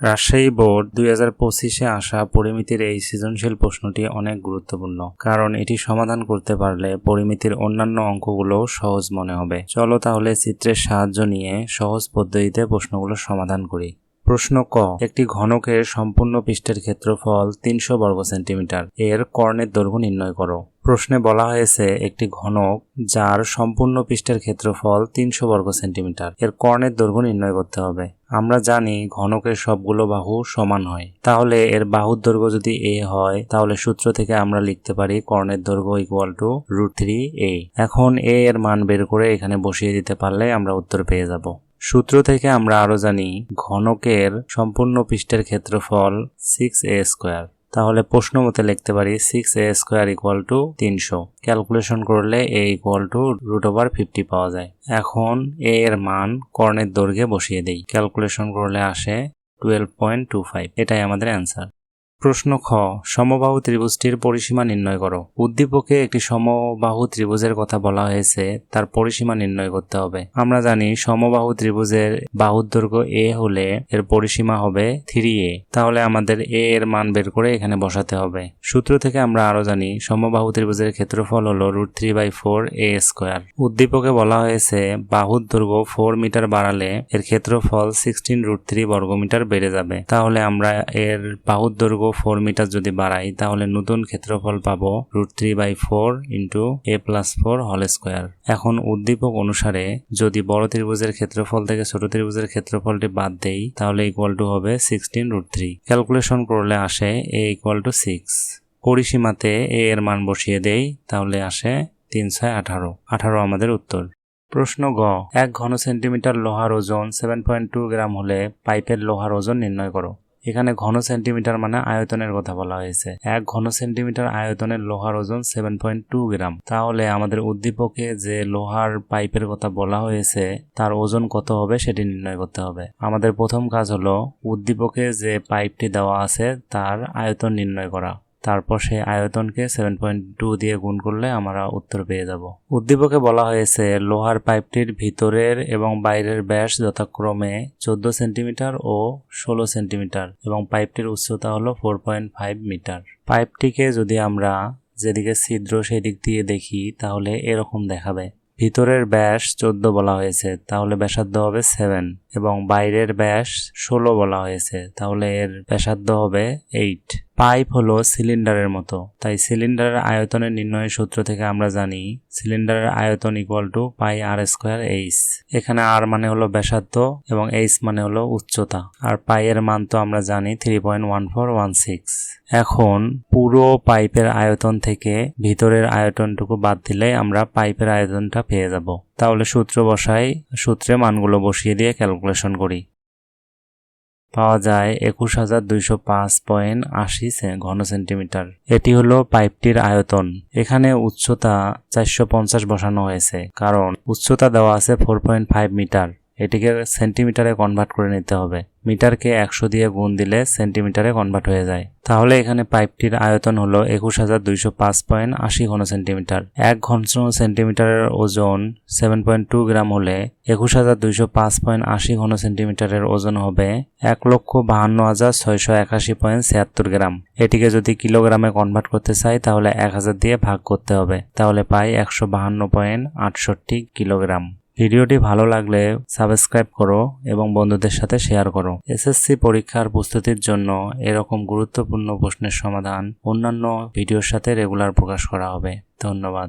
Rajshahi board দুই হাজার পঁচিশে আসা পরিমিতির এই সৃজনশীল প্রশ্নটি অনেক গুরুত্বপূর্ণ, কারণ এটি সমাধান করতে পারলে পরিমিতির অন্যান্য অঙ্কগুলো সহজ মনে হবে। চলো তাহলে চিত্রের সাহায্য নিয়ে সহজ পদ্ধতিতে প্রশ্নগুলো সমাধান করি। প্রশ্ন ক। একটি ঘনকের সম্পূর্ণ পৃষ্ঠের ক্ষেত্রফল তিনশো বর্গ সেন্টিমিটার। এর কর্ণের দৈর্ঘ্য নির্ণয় করো। প্রশ্নে বলা হয়েছে, একটি ঘনক যার সম্পূর্ণ পৃষ্ঠের ক্ষেত্রফল তিনশো বর্গ সেন্টিমিটার। এর কর্ণের দৈর্ঘ্য নির্ণয় করতে হবে। আমরা জানি ঘনকের সবগুলো বাহু সমান হয়। তাহলে এর বাহুর দৈর্ঘ্য যদি এ হয়, তাহলে সূত্র থেকে আমরা লিখতে পারি কর্ণের দৈর্ঘ্য equal to root three a এখন এ এর মান বের করে এখানে বসিয়ে দিতে পারলে আমরা উত্তর পেয়ে যাব। সূত্র থেকে আমরা আরও জানি, ঘনকের সম্পূর্ণ পৃষ্ঠের ক্ষেত্রফল সিক্স এ স্কোয়ার তাহলে প্রশ্ন মতে লিখতে পারি six a square equal to তিনশো। ক্যালকুলেশন করলে a equal to root over fifty পাওয়া যায়। এখন এ এর মান কর্ণের দৈর্ঘ্যে বসিয়ে দেই। ক্যালকুলেশন করলে আসে টুয়েলভ পয়েন্ট টু ফাইভ এটাই আমাদের অ্যান্সার প্রশ্ন খ, সমবাহু ত্রিভুজটির পরিসীমা নির্ণয় করো। উদ্দীপকে একটি সমবাহু ত্রিভুজের কথা বলা হয়েছে, তার পরিসীমা নির্ণয় করতে হবে। আমরা জানি সমবাহু ত্রিভুজের বাহুর দৈর্ঘ্য এ হলে এর পরিসীমা হবে থ্রি এ। তাহলে আমাদের এ এর মান বের করে এখানে বসাতে হবে। সূত্র থেকে আমরা আরও জানি, সমবাহু ত্রিভুজের ক্ষেত্রফল হলো root three by four a square. উদ্দীপকে বলা হয়েছে, বাহুর দৈর্ঘ্য ফোর মিটার বাড়ালে এর ক্ষেত্রফল সিক্সটিন রুট থ্রি বর্গমিটার বেড়ে যাবে। তাহলে আমরা এর বাহুর দৈর্ঘ্য ফোর মিটার যদি বাড়াই, তাহলে নতুন ক্ষেত্রফল পাবো root three by four into a plus four হল স্কোয়ার এখন উদ্দীপক অনুসারে যদি বড় ত্রিভুজের ক্ষেত্রফল থেকে ছোট ত্রিভুজের ক্ষেত্রফলটি বাদ দেই, তাহলে ইকুয়াল টু হবে সিক্সটিন রুট থ্রি ক্যালকুলেশন করলে আসে এ ইকুয়াল টু সিক্স পরিসীমাতে এ এর মান বসিয়ে দেই, তাহলে আসে তিন ছয় আঠারো। আঠারো আমাদের উত্তর। প্রশ্ন গ, এক ঘন সেন্টিমিটার লোহার ওজন সেভেন পয়েন্ট টু গ্রাম হলে পাইপের লোহার ওজন নির্ণয় করো। এখানে ঘন সেন্টিমিটার মানে আয়তনের কথা বলা হয়েছে। এক ঘন সেন্টিমিটার আয়তনের লোহার ওজন সেভেন পয়েন্ট টু গ্রাম। তাহলে আমাদের উদ্দীপকে যে লোহার পাইপের কথা বলা হয়েছে, তার ওজন কত হবে সেটি নির্ণয় করতে হবে। আমাদের প্রথম কাজ হলো, উদ্দীপকে যে পাইপটি দেওয়া আছে, তার আয়তন নির্ণয় করা। তারপর সেই আয়তনকে সেভেন পয়েন্ট টু দিয়ে গুণ করলে আমরা উত্তর পেয়ে যাব। উদ্দীপকে বলা হয়েছে, লোহার পাইপটির ভিতরের এবং বাইরের ব্যাস যথাক্রমে চোদ্দ সেন্টিমিটার ও ষোলো সেন্টিমিটার এবং পাইপটির উচ্চতা হলো ফোর পয়েন্ট ফাইভ মিটার। পাইপটিকে যদি আমরা যেদিকে ছিদ্র সেই দিক দিয়ে দেখি, তাহলে এরকম দেখাবে। ভিতরের ব্যাস চোদ্দ বলা হয়েছে, তাহলে ব্যাসার্ধ হবে সেভেন এবং বাইরের ব্যাস ষোলো বলা হয়েছে, তাহলে এর ব্যাসার্ধ হবে এইট পাইপ হলো সিলিন্ডারের মতো। তাই সিলিন্ডারের আয়তনের নির্ণয়ের সূত্র থেকে আমরা জানি সিলিন্ডারের আয়তন equal to pi r square h এখানে আর মানে হলো ব্যাসার্ধ এবং এইচ মানে হলো উচ্চতা। আর পাই এর মান তো আমরা জানি three point one four one six এখন পুরো পাইপের আয়তন থেকে ভিতরের আয়তনটুকু বাদ দিলে আমরা পাইপের আয়তনটা পেয়ে যাব। তাহলে সূত্র বসাই, সূত্রে মানগুলো বসিয়ে দিয়ে ক্যালকুলেশন করি। পাওয়া যায় একুশ হাজার দুইশো পাঁচ পয়েন্ট আশি ঘন সেন্টিমিটার। এটি হলো পাইপটির আয়তন। এখানে উচ্চতা চারশো পঞ্চাশ বসানো হয়েছে, কারণ উচ্চতা দেওয়া আছে ফোর পয়েন্ট ফাইভ মিটার এটিকে সেন্টিমিটারে কনভার্ট করে নিতে হবে। মিটারকে একশো দিয়ে গুণ দিলে সেন্টিমিটারে কনভার্ট হয়ে যায়। তাহলে এখানে পাইপটির আয়তন হলো একুশ হাজার দুইশো পাঁচ পয়েন্ট আশি ঘন সেন্টিমিটার। এক ঘন সেন্টিমিটারের ওজন সেভেন পয়েন্ট টু গ্রাম হলে একুশ হাজার দুইশো পাঁচ পয়েন্ট আশি ঘন সেন্টিমিটারের ওজন হবে এক লক্ষ বাহান্ন হাজার ছয়শো একাশি পয়েন্ট ছিয়াত্তর গ্রাম। এটিকে যদি কিলোগ্রামে কনভার্ট করতে চাই, তাহলে এক হাজার দিয়ে ভাগ করতে হবে। তাহলে পাই একশো বাহান্ন পয়েন্ট আটষট্টি কিলোগ্রাম। ভিডিওটি ভালো লাগলে সাবস্ক্রাইব করো এবং বন্ধুদের সাথে শেয়ার করো। এসএসসি পরীক্ষার প্রস্তুতির জন্য এরকম গুরুত্বপূর্ণ প্রশ্নের সমাধান অন্যান্য ভিডিওর সাথে রেগুলার প্রকাশ করা হবে। ধন্যবাদ।